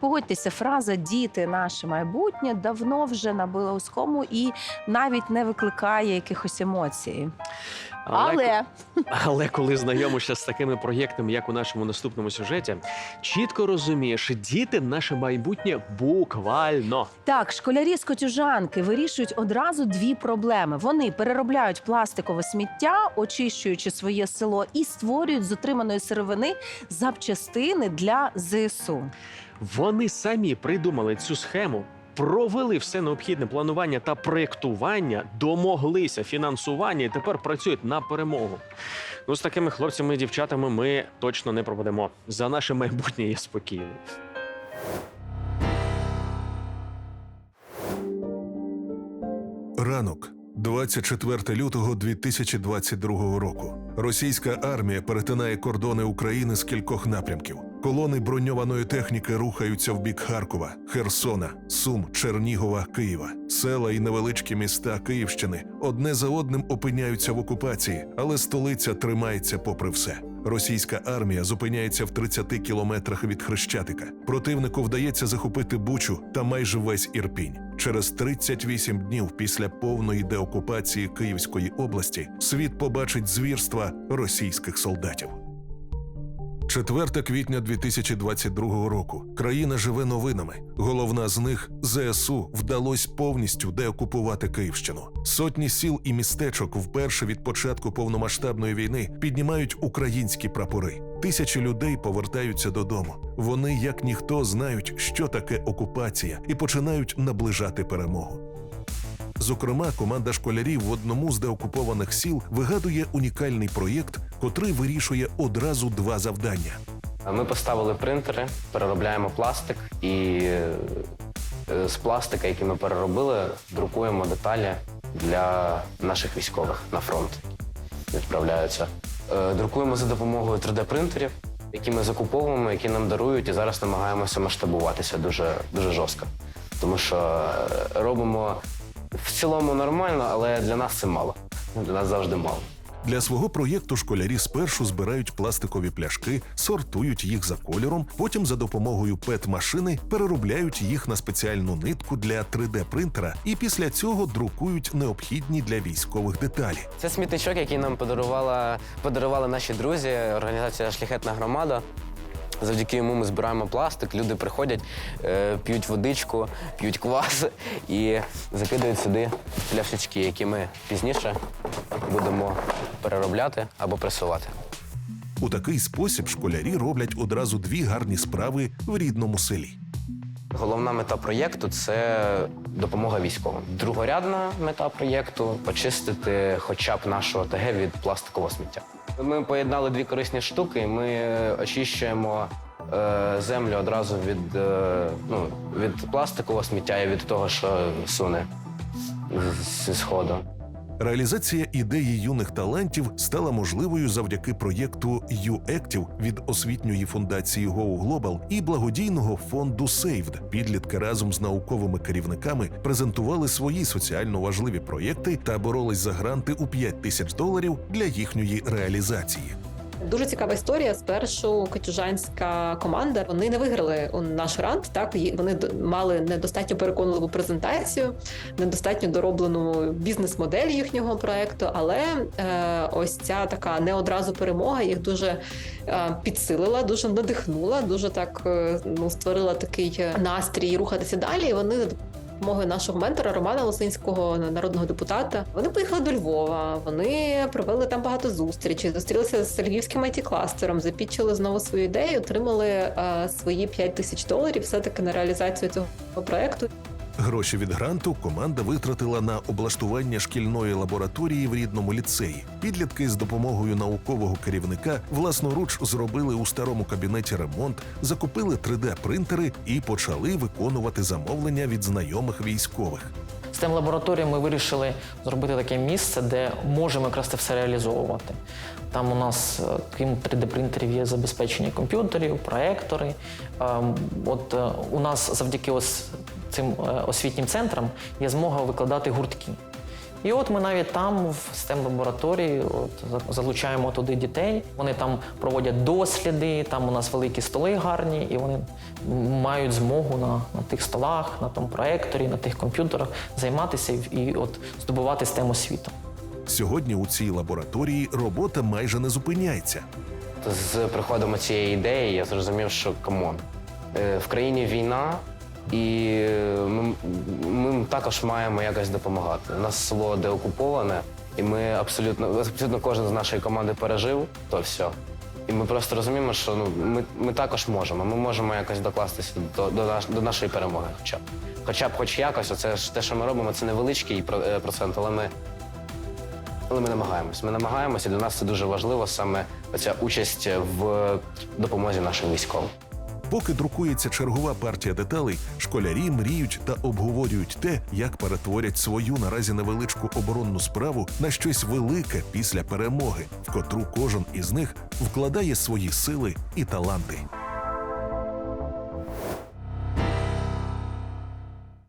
Погодьтеся, фраза діти наше майбутнє давно вже набила у скому і навіть не викликає якихось емоцій. Але Але коли знайомишся з такими проєктами, як у нашому наступному сюжеті, чітко розумієш, діти наше майбутнє буквально. так, школярі з Котюжанки вирішують одразу дві проблеми. Вони переробляють пластикове сміття, очищуючи своє село, і створюють з отриманої сировини запчастини для ЗСУ. Вони самі придумали цю схему. Провели все необхідне планування та проєктування, домоглися фінансування і тепер працюють на перемогу. Ну, з такими хлопцями і дівчатами ми точно не пропадемо. За наше майбутнє я спокійний. Ранок, 24 лютого 2022 року. Російська армія перетинає кордони України з кількох напрямків. Колони броньованої техніки рухаються в бік Харкова, Херсона, Сум, Чернігова, Києва. Села і невеличкі міста Київщини одне за одним опиняються в окупації, але столиця тримається попри все. Російська армія зупиняється в 30 кілометрах від Хрещатика. Противнику вдається захопити Бучу та майже весь Ірпінь. Через 38 днів після повної деокупації Київської області світ побачить звірства російських солдатів. 4 квітня 2022 року. Країна живе новинами. Головна з них ЗСУ вдалось повністю деокупувати Київщину. Сотні сіл і містечок вперше від початку повномасштабної війни піднімають українські прапори. Тисячі людей повертаються додому. Вони, як ніхто, знають, що таке окупація, і починають наближати перемогу. Зокрема, команда школярів в одному з деокупованих сіл вигадує унікальний проєкт, котрий вирішує одразу два завдання. Ми поставили принтери, переробляємо пластик і е, з пластика, який ми переробили, друкуємо деталі для наших військових на фронт. Відправляються. Е, Друкуємо за допомогою 3D-принтерів, які ми закуповуємо, які нам дарують, і зараз намагаємося масштабуватися дуже, дуже жорстко. Тому що е, робимо в цілому нормально, але для нас це мало. Для нас завжди мало. Для свого проєкту школярі спершу збирають пластикові пляшки, сортують їх за кольором, потім за допомогою пет-машини переробляють їх на спеціальну нитку для 3D-принтера і після цього друкують необхідні для військових деталі. Це смітничок, який нам подарувала, подарували наші друзі, організація Шляхетна громада. Завдяки йому ми збираємо пластик, люди приходять, е, п'ють водичку, п'ють квас і закидають сюди пляшечки, які ми пізніше будемо переробляти або пресувати. У такий спосіб школярі роблять одразу дві гарні справи в рідному селі. Головна мета проєкту це допомога військовим. Другорядна мета проєкту очистити хоча б нашу ОТГ від пластикового сміття. Ми поєднали дві корисні штуки. Ми очищуємо е, землю одразу від, е, ну, від пластикового сміття і від того, що суне зі сходу. Реалізація ідеї юних талантів стала можливою завдяки проєкту «Ю-Ектів» від освітньої фундації Go Global і благодійного фонду «Сейвд». Підлітки разом з науковими керівниками презентували свої соціально важливі проєкти та боролись за гранти у 5 тисяч доларів для їхньої реалізації. Дуже цікава історія. Спершу катюжанська команда вони не виграли у наш рант. Так вони мали недостатньо переконливу презентацію, недостатньо дороблену бізнес-модель їхнього проекту. Але е, ось ця така не одразу перемога їх дуже е, підсилила, дуже надихнула, дуже так е, ну створила такий е, настрій рухатися далі. І вони допомогою нашого ментора Романа Лосинського, народного депутата. Вони поїхали до Львова. Вони провели там багато зустрічей, зустрілися з львівським it кластером запічили знову свою ідею, отримали е, свої 5 тисяч доларів все таки на реалізацію цього проекту. Гроші від гранту команда витратила на облаштування шкільної лабораторії в рідному ліцеї. Підлітки з допомогою наукового керівника власноруч зробили у старому кабінеті ремонт, закупили 3D-принтери і почали виконувати замовлення від знайомих військових. З тим лабораторією ми вирішили зробити таке місце, де можемо якраз це все реалізовувати. Там у нас, е, крім 3D-принтерів, є забезпечення комп'ютерів, проектори. Ем, От е, у нас завдяки ось цим е, освітнім центрам є змога викладати гуртки. І от ми навіть там, в stem лабораторії, от залучаємо туди дітей. Вони там проводять досліди, там у нас великі столи гарні, і вони мають змогу на, на тих столах, на тому проекторі, на тих комп'ютерах займатися і, і от здобувати stem освіту. Сьогодні у цій лабораторії робота майже не зупиняється. З приходом цієї ідеї я зрозумів, що камон. е, В країні війна, і ми, ми також маємо якось допомагати. У нас село деокуповане, і ми абсолютно, абсолютно кожен з нашої команди пережив то все. І ми просто розуміємо, що ну, ми, ми також можемо. Ми можемо якось докластися до, до, наш, до нашої перемоги. Хоча б. Хоча б хоч якось, оце ж те, що ми робимо, це невеличкий е, процент, але ми але ми намагаємось. Ми намагаємося, і для нас це дуже важливо саме ця участь в допомозі нашим військовим. Поки друкується чергова партія деталей, школярі мріють та обговорюють те, як перетворять свою наразі невеличку оборонну справу на щось велике після перемоги, в котру кожен із них вкладає свої сили і таланти.